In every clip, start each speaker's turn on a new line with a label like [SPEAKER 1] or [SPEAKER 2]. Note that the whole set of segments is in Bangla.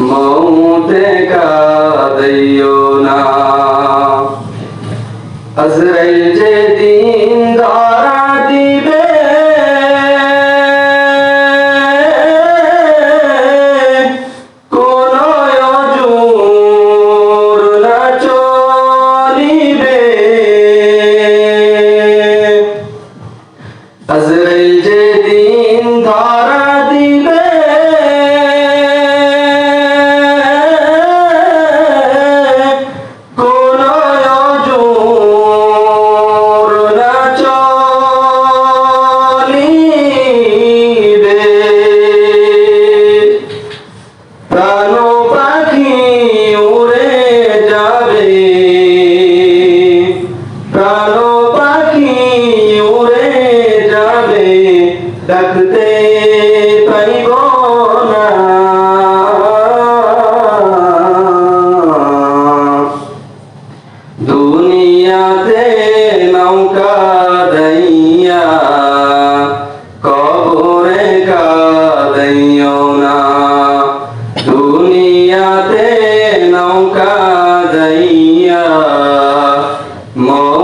[SPEAKER 1] মৌতে কাদাইও না আজরাইল যে দিন ডাকতে পাইব না। দুনিয়াতে নৌকা দইয়া কবরে কাদাইও না। দুনিয়াতে নৌকা দইয়া মৌতে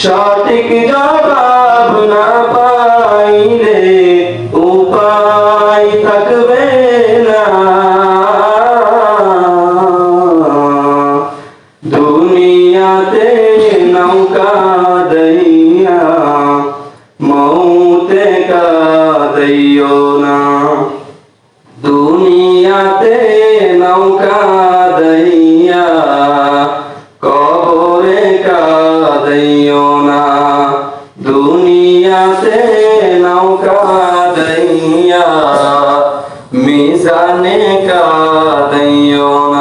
[SPEAKER 1] সঠিক জবাব না পাইলে উপায় থাকবে না। দুনিয়াতে নৌকা দইয়া, মৌতে কাদাইও না। দুনিয়াতে নৌকা দইয়া দুনিয়াতে নৌকা দইয়া মিজানে কা দইয়া